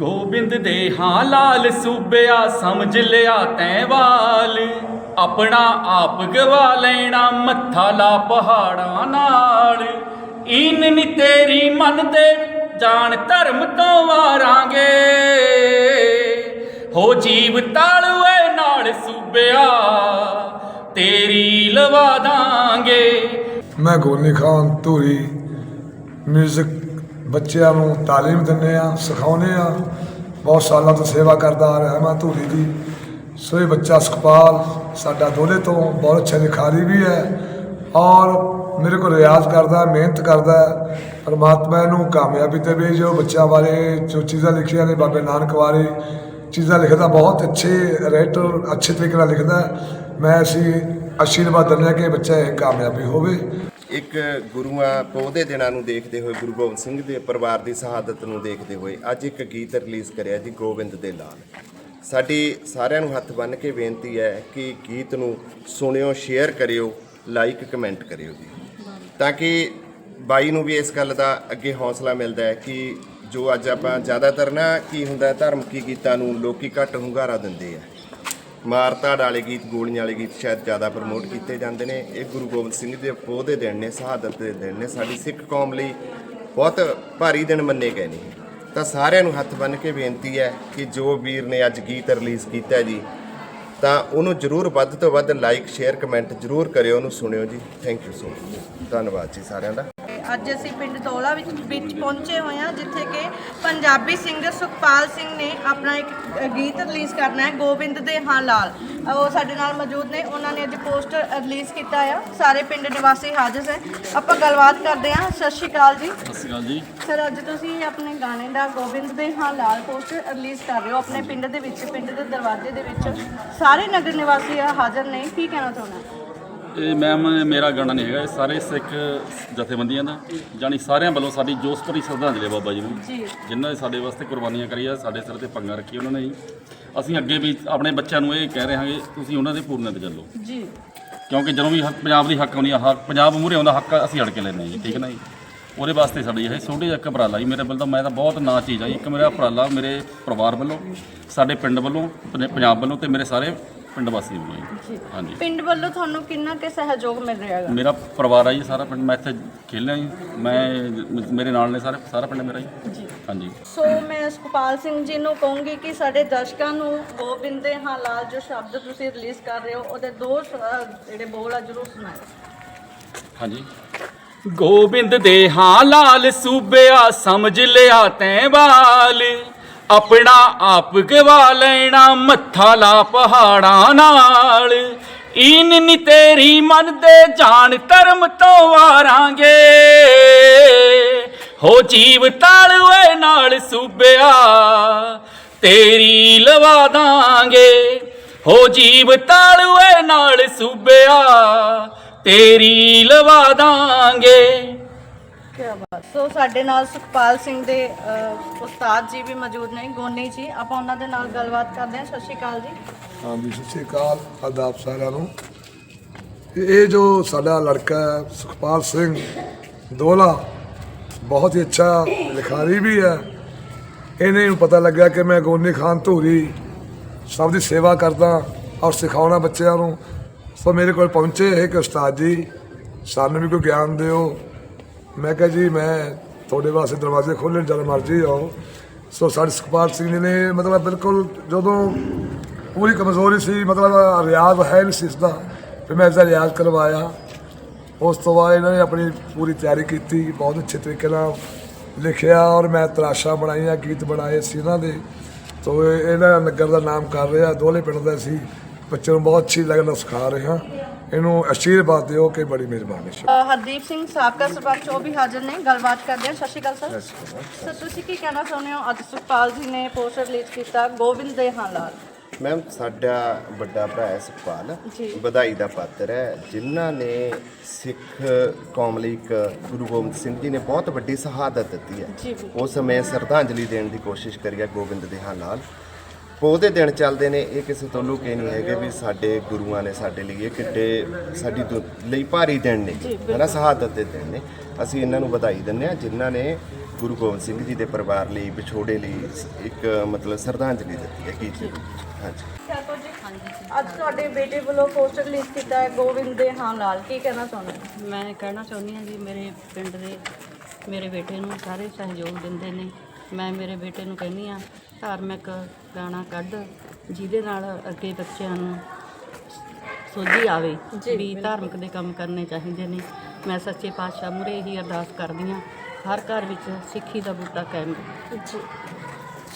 ਗੋਬਿੰਦ ਦੇ ਹਾਂ ਲਾਲ ਸੂਬਿਆ ਸਮਝ ਲਿਆ ਤੈਂ ਵਾਲ। ਆਪਣਾ ਆਪ ਗਵਾ ਲੈਣਾ ਮੱਥਾ ਲਾ ਪਹਾੜਾਂ ਨਾਲ। ਇਨ ਨੀ ਤੇਰੀ ਮਨ ਦੇ ਜਾਣ ਧਰਮ ਤੋਂ ਵਾਰਾਂਗੇ। ਹੋ ਜੀਵ ਤਾਲੂਏ ਨਾਲ ਸੂਬਿਆ, ਤੇਰੀ ਲਵਾ ਦਾਂਗੇ। ਮੈਂ ਗੋਨੀ ਖਾਨ ਧੂਰੀ 뮤직 ਬੱਚਿਆਂ ਨੂੰ ਤਾਲੀਮ ਦਿੰਦੇ ਆ ਸਿਖਾਉਂਦੇ ਆ ਬਹੁਤ ਸਾਲਾਂ ਤੋਂ ਸੇਵਾ ਕਰਦਾ ਆ ਰਿਹਾ ਮੈਂ ਧੂਰੀ ਦੀ। ਸੋ ਇਹ ਬੱਚਾ ਸੁਖਪਾਲ ਸਾਡਾ ਦੋਲੇ ਤੋਂ ਬਹੁਤ ਅੱਛਾ ਲਿਖਾਰੀ ਵੀ ਹੈ ਔਰ ਮੇਰੇ ਕੋਲ ਰਿਆਜ਼ ਕਰਦਾ, ਮਿਹਨਤ ਕਰਦਾ ਪਰਮਾਤਮਾ ਇਹਨੂੰ ਕਾਮਯਾਬੀ ਦੇਵੇ ਜੋ ਬੱਚਿਆਂ ਬਾਰੇ ਜੋ ਚੀਜ਼ਾਂ ਲਿਖੀਆਂ ਨੇ ਬਾਬੇ ਨਾਨਕ ਬਾਰੇ, ਚੀਜ਼ਾਂ ਲਿਖਦਾ ਬਹੁਤ ਅੱਛੇ ਰਾਈਟਰ ਅੱਛੇ ਤਰੀਕੇ ਨਾਲ ਲਿਖਦਾ ਮੈਂ ਅਸੀਂ ਆਸ਼ੀਰਵਾਦ ਦਿੰਦੇ ਹਾਂ ਕਿ ਬੱਚਾ ਇਹ ਕਾਮਯਾਬੀ ਹੋਵੇ। ਇੱਕ ਗੁਰੂਆਂ ਪੋਹ ਦਿਨਾਂ ਨੂੰ ਦੇਖਦੇ ਹੋਏ ਗੁਰੂ ਗੋਬਿੰਦ ਸਿੰਘ ਦੇ ਪਰਿਵਾਰ ਦੀ ਸ਼ਹਾਦਤ ਨੂੰ ਦੇਖਦੇ ਹੋਏ ਅੱਜ ਇੱਕ ਗੀਤ ਰਿਲੀਜ਼ ਕਰਿਆ ਜੀ ਗੋਬਿੰਦ ਦੇ ਲਾਲ। ਸਾਡੀ ਸਾਰਿਆਂ ਨੂੰ ਹੱਥ ਬੰਨ੍ਹ ਕੇ ਬੇਨਤੀ ਹੈ ਕਿ ਗੀਤ ਨੂੰ ਸੁਣਿਓ ਸ਼ੇਅਰ ਕਰਿਓ ਲਾਈਕ ਕਮੈਂਟ ਕਰਿਓ ਜੀ। ਤਾਂ ਕਿ ਬਾਈ ਨੂੰ ਵੀ ਇਸ ਗੱਲ ਦਾ ਅੱਗੇ ਹੌਸਲਾ ਮਿਲਦਾ ਹੈ ਕਿ ਜੋ ਅੱਜ ਆਪਾਂ ਜ਼ਿਆਦਾਤਰ ਨਾ ਕੀ ਹੁੰਦਾ ਹੈ, ਧਾਰਮਿਕ ਗੀਤਾਂ ਨੂੰ ਲੋਕੀ ਘੱਟ ਹੁੰਗਾਰਾ ਦਿੰਦੇ ਆ। ਮਾਰਤਾੜ ਵਾਲੇ ਗੀਤ, ਗੋਲੀਆਂ ਵਾਲੇ ਗੀਤ ਸ਼ਾਇਦ ਜ਼ਿਆਦਾ ਪ੍ਰਮੋਟ ਕੀਤੇ ਜਾਂਦੇ ਨੇ। ਇਹ ਗੁਰੂ ਗੋਬਿੰਦ ਸਿੰਘ ਦੇ ਪੋਹ ਦੇ ਦਿਨ ਨੇ, ਸ਼ਹਾਦਤ ਦੇ ਦਿਨ ਨੇ। ਸਾਡੀ ਸਿੱਖ ਕੌਮ ਲਈ ਬਹੁਤ ਭਾਰੀ ਦਿਨ ਮੰਨੇ ਗਏ ਨੇ। ਤਾਂ ਸਾਰਿਆਂ ਨੂੰ ਹੱਥ ਬੰਨ੍ਹ ਕੇ ਬੇਨਤੀ ਹੈ ਕਿ ਜੋ ਵੀਰ ਨੇ ਅੱਜ ਗੀਤ ਰਿਲੀਜ਼ ਕੀਤਾ ਜੀ, ਤਾਂ ਉਹਨੂੰ ਜਰੂਰ ਵੱਧ ਤੋਂ ਵੱਧ ਲਾਈਕ ਸ਼ੇਅਰ ਕਮੈਂਟ ਜਰੂਰ ਕਰਿਓ, ਉਹਨੂੰ ਸੁਣਿਓ ਜੀ। ਥੈਂਕ ਯੂ ਸੋ ਮਚ ਧੰਨਵਾਦ ਜੀ ਸਾਰਿਆਂ ਦਾ। ਅੱਜ ਅਸੀਂ ਪਿੰਡ ਦੋਲਾ ਵਿੱਚ ਵਿੱਚ ਪਹੁੰਚੇ ਹੋਏ ਹਾਂ ਜਿੱਥੇ ਕਿ ਪੰਜਾਬੀ ਸਿੰਗਰ ਸੁਖਪਾਲ ਸਿੰਘ ਨੇ ਆਪਣਾ ਇੱਕ ਗੀਤ ਰਿਲੀਜ਼ ਕਰਨਾ ਹੈ ਗੋਬਿੰਦ ਦੇ ਹਾਂ ਲਾਲ। ਉਹ ਸਾਡੇ ਨਾਲ ਮੌਜੂਦ ਨੇ ਉਹਨਾਂ ਨੇ ਅੱਜ ਪੋਸਟਰ ਰਿਲੀਜ਼ ਕੀਤਾ ਆ। ਸਾਰੇ ਪਿੰਡ ਨਿਵਾਸੀ ਹਾਜ਼ਰ ਹੈ ਆਪਾਂ ਗੱਲਬਾਤ ਕਰਦੇ ਹਾਂ। ਸਤਿ ਸ਼੍ਰੀ ਅਕਾਲ ਜੀ। ਸਤਿ ਸ਼੍ਰੀ ਅਕਾਲ ਜੀ। ਸਰ ਅੱਜ ਤੁਸੀਂ ਆਪਣੇ ਗਾਣੇ ਦਾ ਗੋਬਿੰਦ ਦੇ ਹਾਂ ਲਾਲ ਪੋਸਟਰ ਰਿਲੀਜ਼ ਕਰ ਰਹੇ ਹੋ। ਆਪਣੇ ਪਿੰਡ ਦੇ ਵਿੱਚ ਪਿੰਡ ਦੇ ਦਰਵਾਜ਼ੇ ਦੇ ਵਿੱਚ ਸਾਰੇ ਨਗਰ ਨਿਵਾਸੀ ਹਾਜ਼ਰ ਨੇ। ਕੀ ਕਹਿਣਾ ਚਾਹੁੰਦਾ ਇਹ ਮੈਮ ਮੇਰਾ ਗਾਣਾ ਨਹੀਂ ਹੈਗਾ ਇਹ ਸਾਰੇ ਸਿੱਖ ਜਥੇਬੰਦੀਆਂ ਦਾ। ਜਾਣੀ ਸਾਰਿਆਂ ਵੱਲੋਂ ਸਾਡੀ ਜੋਸ਼ ਭਰੀ ਸ਼ਰਧਾਂਜਲੀ ਹੈ ਬਾਬਾ ਜੀ ਨੂੰ। ਜਿਨ੍ਹਾਂ ਨੇ ਸਾਡੇ ਵਾਸਤੇ ਕੁਰਬਾਨੀਆਂ ਕਰੀਆਂ ਸਾਡੇ ਸਿਰ ਤੇ ਪੰਗਾ ਰੱਖੀ ਉਹਨਾਂ ਨੇ ਜੀ। ਅਸੀਂ ਅੱਗੇ ਵੀ ਆਪਣੇ ਬੱਚਿਆਂ ਨੂੰ ਇਹ ਕਹਿ ਰਹੇ ਹਾਂਗੇ ਤੁਸੀਂ ਉਹਨਾਂ ਦੇ ਪੂਰਨੇ ਤੇ ਚੱਲੋ। ਜੀ। ਕਿਉਂਕਿ ਜਦੋਂ ਵੀ ਹੱਕ- ਪੰਜਾਬ ਦੀ ਹੱਕ ਆਉਂਦੀ ਆ ਪੰਜਾਬ ਮੂਹਰੇ ਆਉਂਦਾ ਹੱਕ ਅਸੀਂ ਅੜ ਕੇ ਲੈਂਦੇ ਹਾਂ ਜੀ ਠੀਕ ਹੈ ਨਾ ਜੀ? ਉਹਦੇ ਵਾਸਤੇ ਸਾਡੀ ਇਹ ਛੋਟੇ ਜਿਹਾ ਉਪਰਾਲਾ ਜੀ ਮੇਰੇ ਵੱਲ ਤਾਂ ਮੈਂ ਤਾਂ ਬਹੁਤ ਨਾ ਚੀਜ਼ ਆ ਜੀ। ਇੱਕ ਮੇਰਾ ਉਪਰਾਲਾ ਮੇਰੇ ਪਰਿਵਾਰ ਵੱਲੋਂ ਸਾਡੇ ਪਿੰਡ ਵੱਲੋਂ ਪੰਜਾਬ ਵੱਲੋਂ ਤੇ ਮੇਰੇ ਸਾਰੇ ਪਿੰਡ ਵਾਸੀ ਵੱਲੋਂ ਜੀ। ਹਾਂਜੀ। ਪਿੰਡ ਵੱਲੋਂ ਤੁਹਾਨੂੰ ਕਿੰਨਾ ਕੁ ਸਹਿਯੋਗ ਮਿਲ ਰਿਹਾ ਹੈਗਾ? ਮੇਰਾ ਪਰਿਵਾਰ ਆ ਜੀ ਸਾਰਾ ਪਿੰਡ। ਮੈਂ ਇੱਥੇ ਖੇਲਿਆ ਜੀ। ਮੈਂ ਮੇਰੇ ਨਾਲ ਨੇ ਸਾਰੇ ਸਾਰਾ ਪਿੰਡ ਮੇਰਾ ਜੀ। ਜੀ। ਹਾਂਜੀ। ਸੋ ਮੈਂ ਸੁਖਪਾਲ ਸਿੰਘ ਜੀ ਨੂੰ ਕਹੂੰਗੀ ਕਿ ਸਾਡੇ ਦਰਸ਼ਕਾਂ ਨੂੰ ਗੋਬਿੰਦ ਦੇ ਹਾਂ ਲਾਲ ਜੋ ਸ਼ਬਦ ਤੁਸੀਂ ਰਿਲੀਜ਼ ਕਰ ਰਹੇ ਹੋ ਉਹਦੇ ਦੋ ਜਿਹੜੇ ਬੋਲ ਆ ਜਰੂਰ ਸੁਣਾਓ। ਹਾਂਜੀ। ਗੋਬਿੰਦ ਦੇ ਹਾਂ ਲਾਲ ਸੂਬਿਆ ਸਮਝ ਲਿਆ ਤੈਂ ਵਾਲ। ਆਪਣਾ ਆਪ ਗਵਾ ਲੈਣਾ ਮੱਥਾ ਲਾ ਪਹਾੜਾਂ ਨਾਲ। ਇਨ ਨੀ ਤੇਰੀ ਮਨ ਦੇ ਜਾਣ ਧਰਮ ਤੋਂ ਵਾਰਾਂਗੇ। ਹੋ ਜੀਵ ਤਾਲੂਏ ਨਾਲ ਸੂਬਿਆ, ਤੇਰੀ ਲਵਾ ਦਾਂਗੇ। ਹੋ ਜੀਵ ਤਾਲੂਏ ਨਾਲ ਸੂਬਿਆ, ਤੇਰੀ ਲਵਾ ਦਾਂਗੇ। ਕੀ ਬਾਤ। ਸੋ ਸਾਡੇ ਨਾਲ ਸੁਖਪਾਲ ਸਿੰਘ ਦੇ ਅਹ, ਉਸਤਾਦ ਜੀ ਵੀ ਮੌਜੂਦ ਨੇ ਗੋਨੀ ਜੀ। ਆਪਾਂ ਉਹਨਾਂ ਦੇ ਨਾਲ ਗੱਲਬਾਤ ਕਰਦੇ ਹਾਂ। ਸਤਿ ਸ਼੍ਰੀ ਅਕਾਲ ਜੀ। ਹਾਂਜੀ ਸਤਿ ਸ਼੍ਰੀ ਅਕਾਲ। ਆਦਾਬ ਸਾਰਿਆਂ ਨੂੰ। ਇਹ ਜੋ ਸਾਡਾ ਲੜਕਾ ਹੈ, ਸੁਖਪਾਲ ਸਿੰਘ ਦੋਲਾ ਬਹੁਤ ਹੀ ਅੱਛਾ ਲਿਖਾਰੀ ਵੀ ਹੈ। ਇਹਨੇ ਨੂੰ ਪਤਾ ਲੱਗਾ ਕਿ ਮੈਂ ਗੋਨੀ ਖਾਨ ਧੂਰੀ ਸਭ ਦੀ ਸੇਵਾ ਕਰਦਾ ਔਰ ਸਿਖਾਉਣਾ ਬੱਚਿਆਂ ਨੂੰ। ਸੋ ਮੇਰੇ ਕੋਲ ਪਹੁੰਚੇ ਇਹ ਕਿ ਉਸਤਾਦ ਜੀ ਸਾਨੂੰ ਵੀ ਕੋਈ ਗਿਆਨ ਦਿਓ। ਮੈਂ ਕਿਹਾ ਜੀ, ਮੈਂ ਤੁਹਾਡੇ ਵਾਸਤੇ ਦਰਵਾਜ਼ੇ ਖੋਲ੍ਹਣ ਜਦ ਮਰਜ਼ੀ ਆਓ। ਸੋ ਸਾਡੇ ਸੁਖਪਾਲ ਸਿੰਘ ਜੀ ਨੇ ਮਤਲਬ ਬਿਲਕੁਲ ਜਦੋਂ ਪੂਰੀ ਕਮਜ਼ੋਰੀ ਸੀ, ਮਤਲਬ ਰਿਆਜ਼ ਹੈ ਨਹੀਂ ਸੀ ਇਸ ਦਾ ਫਿਰ ਮੈਂ ਇਸਦਾ ਰਿਆਜ਼ ਕਰਵਾਇਆ। ਉਸ ਤੋਂ ਬਾਅਦ ਇਹਨਾਂ ਨੇ ਆਪਣੀ ਪੂਰੀ ਤਿਆਰੀ ਕੀਤੀ, ਬਹੁਤ ਅੱਛੇ ਤਰੀਕੇ ਨਾਲ ਲਿਖਿਆ ਔਰ ਮੈਂ ਤਰਾਸ਼ਾਂ ਬਣਾਈਆਂ, ਗੀਤ ਬਣਾਏ ਸੀ ਇਹਨਾਂ ਦੇ। ਤੋ ਇਹਨਾਂ ਨਗਰ ਦਾ ਨਾਮ ਕਰ ਰਿਹਾ ਦੋਲੇ ਪਿੰਡ ਦਾ ਸੀ। ਬੱਚੇ ਨੂੰ ਬਹੁਤ ਅੱਛੀ ਲਗਨ ਸਿਖਾ ਰਿਹਾ ਇਹਨੂੰ ਅਸ਼ੀਰਵਾਦ ਦਿਓ ਕਿ ਬੜੀ ਮਿਹਰਬਾਨੀ ਅਹ, ਹਰਦੀਪ ਸਿੰਘ ਸਾਬਕਾ ਸਰਪੰਚ ਉਹ ਵੀ ਹਾਜ਼ਰ ਨੇ। ਗੱਲਬਾਤ ਕਰਦੇ ਹਾਂ। ਸਤਿ ਸ਼੍ਰੀ ਅਕਾਲ ਸਰ। ਸਰ ਤੁਸੀਂ ਕੀ ਕਹਿਣਾ ਚਾਹੁੰਦੇ ਹੋ? ਅੱਜ ਸੁਖਪਾਲ ਜੀ ਨੇ ਪੋਸਟਰ ਰਿਲੀਜ਼ ਕੀਤਾ ਗੋਬਿੰਦ ਦੇ ਹਾਂ ਲਾਲ ਮੈਮ ਸਾਡਾ ਵੱਡਾ ਭਰਾ ਹੈ ਸੁਖਪਾਲ। ਜੀ। ਵਧਾਈ ਦਾ ਪਾਤਰ ਹੈ। ਜਿਨ੍ਹਾਂ ਨੇ ਸਿੱਖ ਕੌਮ ਲਈ ਇੱਕ ਗੁਰੂ ਗੋਬਿੰਦ ਸਿੰਘ ਜੀ ਨੇ ਬਹੁਤ ਵੱਡੀ ਸ਼ਹਾਦਤ ਦਿੱਤੀ ਹੈ। ਜੀ ਬਿਲਕੁਲ। ਉਸ ਸਮੇਂ ਸ਼ਰਧਾਂਜਲੀ ਦੇਣ ਦੀ ਕੋਸ਼ਿਸ਼ ਕਰੀ ਹੈ ਗੋਬਿੰਦ ਦੇ ਹਾਂ ਨਾਲ। ਪੋਹ ਦੇ ਦਿਨ ਚੱਲਦੇ ਨੇ ਇਹ ਕਿਸੇ ਤੋਂ ਲੁਕੇ ਨਹੀਂ ਹੈਗੇ ਵੀ ਸਾਡੇ ਗੁਰੂਆਂ ਨੇ ਸਾਡੇ ਲਈ ਇਹ ਕਿੱਡੇ ਸਾਡੀ ਦੁ- ਲਈ ਭਾਰੀ ਦਿਨ ਨੇ। ਹਨਾ ਸ਼ਹਾਦਤ ਦੇ ਦਿਨ ਨੇ। ਅਸੀਂ ਇਹਨਾਂ ਨੂੰ ਵਧਾਈ ਦਿੰਦੇ ਹਾਂ ਜਿਨ੍ਹਾਂ ਨੇ ਗੁਰੂ ਗੋਬਿੰਦ ਸਿੰਘ ਜੀ ਦੇ ਪਰਿਵਾਰ ਲਈ ਵਿਛੋੜੇ ਲਈ ਇੱਕ ਮਤਲਬ ਸ਼ਰਧਾਂਜਲੀ ਦਿੱਤੀ ਹੈ ਗੀਤ ਦੇ ਹਾਂਜੀ। ਅੱਜ ਤੁਹਾਡੇ ਬੇਟੇ ਵੱਲੋਂ ਪੋਸਟਰ ਰਿਲੀਜ਼ ਕੀਤਾ ਹੈ ਗੋਬਿੰਦ ਦੇ ਹਾਂ ਲਾਲ ਕੀ ਕਹਿਣਾ ਚਾਹੁੰਦੇ ਹੋ? ਮੈਂ ਕਹਿਣਾ ਚਾਹੁੰਦੀ ਹਾਂ ਜੀ ਮੇਰੇ ਪਿੰਡ ਦੇ ਮੇਰੇ ਬੇਟੇ ਨੂੰ ਸਾਰੇ ਸਹਿਯੋਗ ਦਿੰਦੇ ਨੇ। ਮੈਂ ਮੇਰੇ ਬੇਟੇ ਨੂੰ ਕਹਿੰਦੀ ਆ ਧਾਰਮਿਕ ਗਾਣਾ ਕੱਢ ਜਿਹਦੇ ਨਾਲ ਅੱਗੇ ਬੱਚਿਆਂ ਨੂੰ ਸੋਝੀ ਆਵੇ ਵੀ ਧਾਰਮਿਕ ਦੇ ਕੰਮ ਕਰਨੇ ਚਾਹੀਦੇ ਨੇ। ਮੈਂ ਸੱਚੇ ਪਾਤਸ਼ਾਹ ਮੂਹਰੇ ਇਹੀ ਅਰਦਾਸ ਕਰਦੀ ਹਾਂ ਹਰ ਘਰ ਵਿੱਚ ਸਿੱਖੀ ਦਾ ਬੂਟਾ ਕਾਇਮ ਜੀ।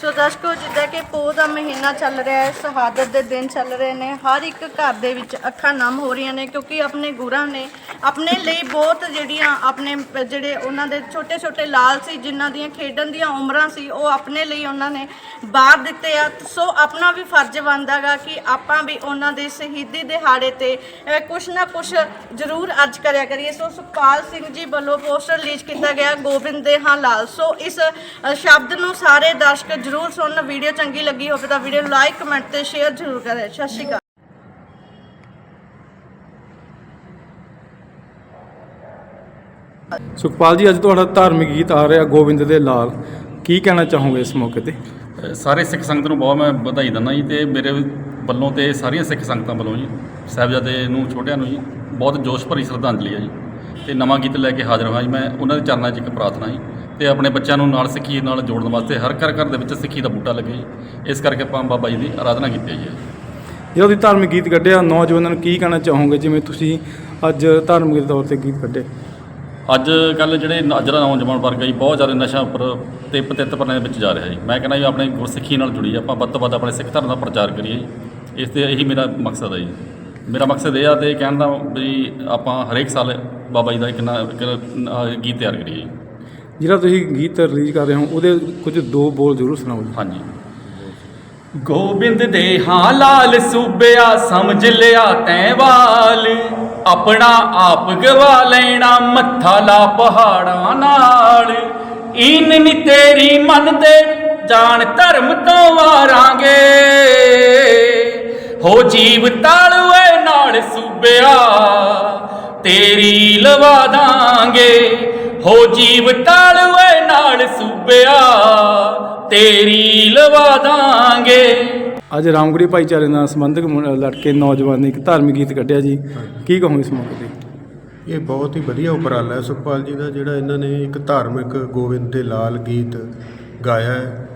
ਸੋ ਦਰਸ਼ਕੋ, ਜਿੱਦਾਂ ਕਿ ਪੋਹ ਦਾ ਮਹੀਨਾ ਚੱਲ ਰਿਹਾ ਹੈ, ਸ਼ਹਾਦਤ ਦੇ ਦਿਨ ਚੱਲ ਰਹੇ ਨੇ, ਹਰ ਇੱਕ ਘਰ ਦੇ ਵਿੱਚ ਅੱਖਾਂ ਨਮ ਹੋ ਰਹੀਆਂ ਨੇ ਕਿਉਂਕਿ ਆਪਣੇ ਗੁਰਾਂ ਨੇ ਆਪਣੇ ਲਈ ਬਹੁਤ ਜਿਹੜੀਆਂ ਆਪਣੇ, ਜਿਹੜੇ ਉਹਨਾਂ ਦੇ ਛੋਟੇ ਛੋਟੇ ਲਾਲ ਸੀ, ਜਿਨ੍ਹਾਂ ਦੀਆਂ ਖੇਡਣ ਦੀਆਂ ਉਮਰਾਂ ਸੀ, ਉਹ ਆਪਣੇ ਲਈ ਉਹਨਾਂ ਨੇ ਬਾਹਰ ਦਿੱਤੇ ਆ। ਸੋ ਆਪਣਾ ਵੀ ਫਰਜ਼ ਬਣਦਾਗਾ ਕਿ ਆਪਾਂ ਵੀ ਉਹਨਾਂ ਦੇ ਸ਼ਹੀਦੀ ਦਿਹਾੜੇ ਤੇ ਕੁਛ ਨਾ ਕੁਛ ਜ਼ਰੂਰ ਅੱਜ ਕਰਿਆ ਕਰੀਏ। ਸੋ ਸੁਖਪਾਲ ਸਿੰਘ ਜੀ ਵੱਲੋਂ ਪੋਸਟਰ ਰਿਲੀਜ਼ ਕੀਤਾ ਗਿਆ, ਗੋਬਿੰਦ ਦੇ ਹਾਂ ਲਾਲ ਸੋ ਇਸ ਸ਼ਬਦ ਨੂੰ ਸਾਰੇ ਦਰਸ਼ਕ ਜ਼ਰੂਰ ਸੁਣਨ ਵੀਡੀਓ ਚੰਗੀ ਲੱਗੀ ਹੋਵੇ ਤਾਂ ਵੀਡੀਓ ਲਾਈਕ ਕਮੈਂਟ ਤੇ ਸ਼ੇਅਰ ਜ਼ਰੂਰ ਕਰੇ ਸਤਿ ਸ਼੍ਰੀ ਅਕਾਲ। ਸੁਖਪਾਲ ਜੀ ਅੱਜ ਤੁਹਾਡਾ ਧਾਰਮਿਕ ਗੀਤ ਆ ਰਿਹਾ ਗੋਬਿੰਦ ਦੇ ਲਾਲ। ਕੀ ਕਹਿਣਾ ਚਾਹੋਗੇ ਇਸ ਮੌਕੇ ਤੇ? ਸਾਰੇ ਸਿੱਖ ਸੰਗਤ ਨੂੰ ਬਹੁਤ ਮੈਂ ਵਧਾਈ ਦਿੰਦਾ ਜੀ ਤੇ ਮੇਰੇ ਵੱਲੋਂ ਤੇ ਸਾਰੀਆਂ ਸਿੱਖ ਸੰਗਤਾਂ ਵੱਲੋਂ ਜੀ ਸਾਹਿਬਜ਼ਾਦੇ ਨੂੰ ਛੋਟਿਆਂ ਨੂੰ ਜੀ ਬਹੁਤ ਜੋਸ਼ ਭਰੀ ਸ਼ਰਧਾਂਜਲੀ ਹੈ ਜੀ। ਤੇ ਨਵਾਂ ਗੀਤ ਲੈ ਕੇ ਹਾਜ਼ਰ ਹੋਇਆ ਜੀ। ਮੈਂ ਉਹਨਾਂ ਦੇ ਚਰਨਾਂ 'ਚ ਇੱਕ ਪ੍ਰਾਰਥਨਾ ਜੀ ਤੇ ਆਪਣੇ ਬੱਚਿਆਂ ਨੂੰ ਨਾਲ ਸਿੱਖੀ ਨਾਲ ਜੋੜਨ ਵਾਸਤੇ ਹਰ ਘਰ ਘਰ ਦੇ ਵਿੱਚ ਸਿੱਖੀ ਦਾ ਬੂਟਾ ਲੱਗੇ ਜੀ। ਇਸ ਕਰਕੇ ਆਪਾਂ ਬਾਬਾ ਜੀ ਦੀ ਆਰਾਧਨਾ ਕੀਤੀ ਹੈ ਜੀ। ਜਦੋਂ ਤੁਸੀਂ ਧਾਰਮਿਕ ਗੀਤ ਕੱਢਿਆ। ਨੌਜਵਾਨਾਂ ਨੂੰ ਕੀ ਕਹਿਣਾ ਚਾਹੋਗੇ? ਜਿਵੇਂ ਤੁਸੀਂ ਅੱਜ ਧਾਰਮਿਕ ਦੇ ਤੌਰ ਤੇ ਗੀਤ ਕੱਢੇ। ਅੱਜ ਕੱਲ ਜਿਹੜੇ ਅੱਜ ਦਾ ਨੌਜਵਾਨ ਵਰਗ ਹੈ ਜੀ ਬਹੁਤ ਜ਼ਿਆਦਾ ਨਸ਼ਾ ਉੱਪਰ ਤੇ ਪਤਿੱਤ ਪਰਨੇ ਦੇ ਵਿੱਚ ਜਾ ਰਿਹਾ ਜੀ। ਮੈਂ ਕਹਿੰਦਾ ਜੀ ਆਪਣੇ ਗੁਰਸਿੱਖੀ ਨਾਲ ਜੁੜੀਏ ਆਪਾਂ ਵੱਧ ਤੋਂ ਵੱਧ ਆਪਣੇ ਸਿੱਖ ਧਰਮ ਦਾ ਪ੍ਰਚਾਰ ਕਰੀਏ। ਇਸ ਤੇ ਇਹੀ ਮੇਰਾ ਮਕਸਦ ਹੈ ਜੀ। ਮੇਰਾ ਮਕਸਦ ਇਹ ਆ ਤੇ ਕਹਿਣ ਦਾ ਵੀ ਆਪਾਂ ਹਰੇਕ ਸਾਲ ਬਾਬਾ ਜੀ ਦਾ ਇੱਕ ਨਾ ਇੱਕ ਗੀਤ ਤਿਆਰ ਕਰੀਏ ਜੀ। ਜਿਹੜਾ ਤੁਸੀਂ ਗੀਤ ਰਿਲੀਜ਼ ਕਰ ਰਹੇ ਹੋ ਉਹਦੇ ਕੁਝ ਦੋ ਬੋਲ ਜ਼ਰੂਰ ਸੁਣਾਓ ਜੀ। ਹਾਂਜੀ। ਗੋਬਿੰਦ ਦੇ ਹਾਂ ਲਾਲ ਸੂਬਿਆ ਸਮਝ ਲਿਆ ਤੈਂ ਵਾਲ ਆਪਣਾ ਆਪ ਗਵਾ ਲੈਣਾ ਮੱਥਾ ਲਾ ਪਹਾੜਾਂ ਨਾਲ। ਇਨ ਨੀ ਤੇਰੀ ਮੰਨਦੇ ਜਾਣ ਧਰਮ ਤੋਂ ਵਾਰਾਂਗੇ। ਹੋ ਜੀਵ ਤਾਲੂਏ ਨਾਲ ਸੂਬਿਆ ਤੇਰੀ ਲਵਾ ਦਾਂਗੇ। ਹੋ ਜੀਵ ਤਾਲੂਏ ਨਾਲ ਸੂਬਿਆ ਤੇਰੀ ਲਵਾ ਦਾਂਗੇ। ਅੱਜ ਰਾਮਗੜੀ ਭਾਈਚਾਰੇ ਨਾਲ ਸੰਬੰਧਿਤ ਮੁੰ- ਲੜਕੇ ਨੌਜਵਾਨ ਨੇ ਇੱਕ ਧਾਰਮਿਕ ਗੀਤ ਕੱਢਿਆ ਜੀ। ਕੀ ਕਹੋਗੇ ਇਸ ਮੌਕੇ ਤੇ? ਇਹ ਬਹੁਤ ਹੀ ਵਧੀਆ ਉਪਰਾਲਾ ਹੈ ਸੁਖਪਾਲ ਜੀ ਦਾ ਜਿਹੜਾ ਇਹਨਾਂ ਨੇ ਇੱਕ ਧਾਰਮਿਕ ਗੋਬਿੰਦ ਦੇ ਲਾਲ ਗੀਤ ਗਾਇਆ ਹੈ।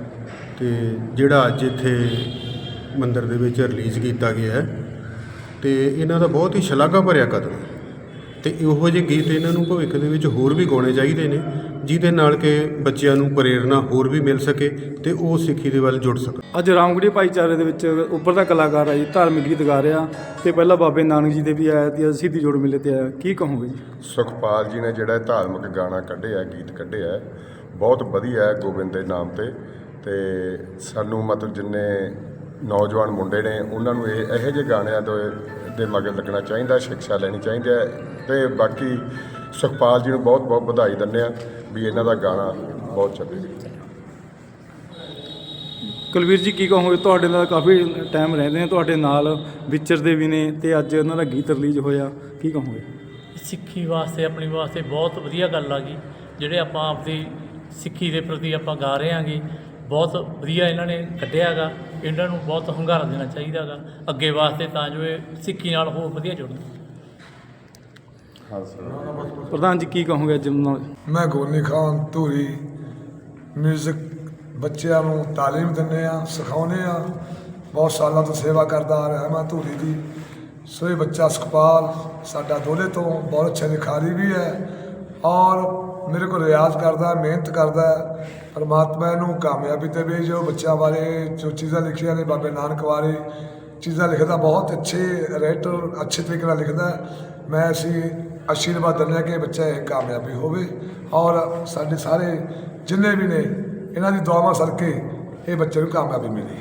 ਤੇ ਜਿਹੜਾ ਅੱਜ ਇੱਥੇ ਮੰਦਿਰ ਦੇ ਵਿੱਚ ਰਿਲੀਜ਼ ਕੀਤਾ ਗਿਆ ਹੈ। ਤੇ ਇਹਨਾਂ ਦਾ ਬਹੁਤ ਹੀ ਸ਼ਲਾਘਾ ਭਰਿਆ ਕਦਮ ਹੈ। ਤੇ ਇਹੋ ਜਿਹੇ ਗੀਤ ਇਹਨਾਂ ਨੂੰ ਭਵਿੱਖ ਦੇ ਵਿੱਚ ਹੋਰ ਵੀ ਗਾਉਣੇ ਚਾਹੀਦੇ ਨੇ ਜਿਹਦੇ ਨਾਲ ਕਿ ਬੱਚਿਆਂ ਨੂੰ ਪ੍ਰੇਰਣਾ ਹੋਰ ਵੀ ਮਿਲ ਸਕੇ ਤੇ ਉਹ ਸਿੱਖੀ ਦੇ ਵੱਲ ਜੁੜ ਸਕਣ। ਅੱਜ ਰਾਮਗੜੀ ਭਾਈਚਾਰੇ ਦੇ ਵਿੱਚ ਉੱਪਰ ਦਾ ਕਲਾਕਾਰ ਹੈ ਜੀ ਧਾਰਮਿਕ ਗੀਤ ਗਾ ਰਿਹਾ ਤੇ ਪਹਿਲਾਂ ਬਾਬੇ ਨਾਨਕ ਜੀ ਦੇ ਵੀ ਆਇਆ ਤੇ ਅਸੀਂ ਦੀ ਜੋੜ ਮੇਲੇ ਤੇ ਆਇਆ। ਕੀ ਕਹੋਗੇ ਜੀ? ਸੁਖਪਾਲ ਜੀ ਨੇ ਜਿਹੜਾ ਧਾਰਮਿਕ ਗਾਣਾ ਕੱਢਿਆ ਗੀਤ ਕੱਢਿਆ ਬਹੁਤ ਵਧੀਆ ਹੈ ਗੋਬਿੰਦ ਦੇ ਨਾਮ ਤੇ। ਤੇ ਸਾਨੂੰ ਮਤਲਬ ਜਿੰਨੇ ਨੌਜਵਾਨ ਮੁੰਡੇ ਨੇ ਉਹਨਾਂ ਨੂੰ ਇਹ ਇਹੋ ਜਿਹੇ ਗਾਣਿਆਂ ਦੇ ਦੇ ਮਗਰ ਲੱਗਣਾ ਚਾਹੀਦਾ ਸਿੱਖਿਆ ਲੈਣੀ ਚਾਹੀਦੀ ਹੈ ਤੇ ਬਾਕੀ ਸੁਖਪਾਲ ਜੀ ਨੂੰ ਬਹੁਤ ਬਹੁਤ ਵਧਾਈ ਦਿੰਦੇ ਆ ਵੀ ਇਹਨਾਂ ਦਾ ਗਾਣਾ ਬਹੁਤ ਚੱਲੇ ਕੁਲਵੀਰ ਜੀ ਕੀ ਕਹੋਗੇ? ਤੁਹਾਡੇ ਨਾਲ ਕਾਫੀ ਟਾਈਮ ਰਹਿੰਦੇ ਨੇ ਤੁਹਾਡੇ ਨਾਲ ਵਿਚਰਦੇ ਵੀ ਨੇ ਤੇ ਅੱਜ ਉਹਨਾਂ ਦਾ ਗੀਤ ਰਿਲੀਜ਼ ਹੋਇਆ ਕੀ ਕਹੋਗੇ? ਸਿੱਖੀ ਵਾਸਤੇ ਆਪਣੀ ਵਾਸਤੇ ਬਹੁਤ ਵਧੀਆ ਗੱਲ ਆ ਗਈ ਜਿਹੜੇ ਆਪਾਂ ਆਪਦੀ ਸਿੱਖੀ ਦੇ ਪ੍ਰਤੀ ਆਪਾਂ ਗਾ ਰਹੇ ਆਂਗੇ ਬਹੁਤ ਵਧੀਆ ਇਹਨਾਂ ਨੇ ਕੱਢਿਆ ਗਾ ਇਹਨਾਂ ਨੂੰ ਬਹੁਤ ਹੁੰਗਾਰਾ ਦੇਣਾ ਚਾਹੀਦਾ ਗਾ ਅੱਗੇ ਵਾਸਤੇ ਤਾਂ ਜੋ ਇਹ ਸਿੱਖੀ ਨਾਲ ਹੋਰ ਵਧੀਆ ਜੁੜਨ। ਪ੍ਰਧਾਨ ਜੀ ਕੀ ਕਹੋਗੇ ਅੱਜ ਨੌ- ਮੈਂ ਗੋਨੀ ਖਾਨ ਧੂਰੀ ਮਿਊਜ਼ਿਕ ਬੱਚਿਆਂ ਨੂੰ ਤਾਲੀਮ ਦਿੰਦੇ ਆ ਸਿਖਾਉਂਦੇ ਆ ਬਹੁਤ ਸਾਲਾਂ ਤੋਂ ਸੇਵਾ ਕਰਦਾ ਆ ਰਿਹਾ ਮੈਂ ਧੂਰੀ ਦੀ। ਸੋ ਇਹ ਬੱਚਾ ਸੁਖਪਾਲ ਸਾਡਾ ਦੋਲੇ ਤੋਂ ਬਹੁਤ ਅੱਛਾ ਲਿਖਾਰੀ ਵੀ ਹੈ। ਔਰ ਮੇਰੇ ਕੋਲ ਰਿਆਜ਼ ਕਰਦਾ, ਮਿਹਨਤ ਕਰਦਾ, ਪਰਮਾਤਮਾ ਇਹਨੂੰ ਕਾਮਯਾਬੀ ਦੇਵੇ ਜੋ ਬੱਚਿਆਂ ਬਾਰੇ ਜੋ ਚੀਜ਼ਾਂ ਲਿਖੀਆਂ ਨੇ, ਬਾਬੇ ਨਾਨਕ ਬਾਰੇ ਚੀਜ਼ਾਂ ਲਿਖਦਾ, ਬਹੁਤ ਅੱਛੇ ਰਾਈਟਰ ਅੱਛੇ ਤਰੀਕੇ ਨਾਲ ਲਿਖਦਾ। ਮੈਂ ਅਸੀਂ ਆਸ਼ੀਰਵਾਦ ਦਿੰਦੇ ਹਾਂ ਕਿ ਬੱਚਾ ਇਹ ਕਾਮਯਾਬੀ ਹੋਵੇ ਔਰ ਸਾਡੇ ਸਾਰੇ ਜਿੰਨੇ ਵੀ ਨੇ, ਇਹਨਾਂ ਦੀ ਦੁਆਵਾਂ ਸਦਕੇ ਇਹ ਬੱਚੇ ਨੂੰ ਕਾਮਯਾਬੀ ਮਿਲੀ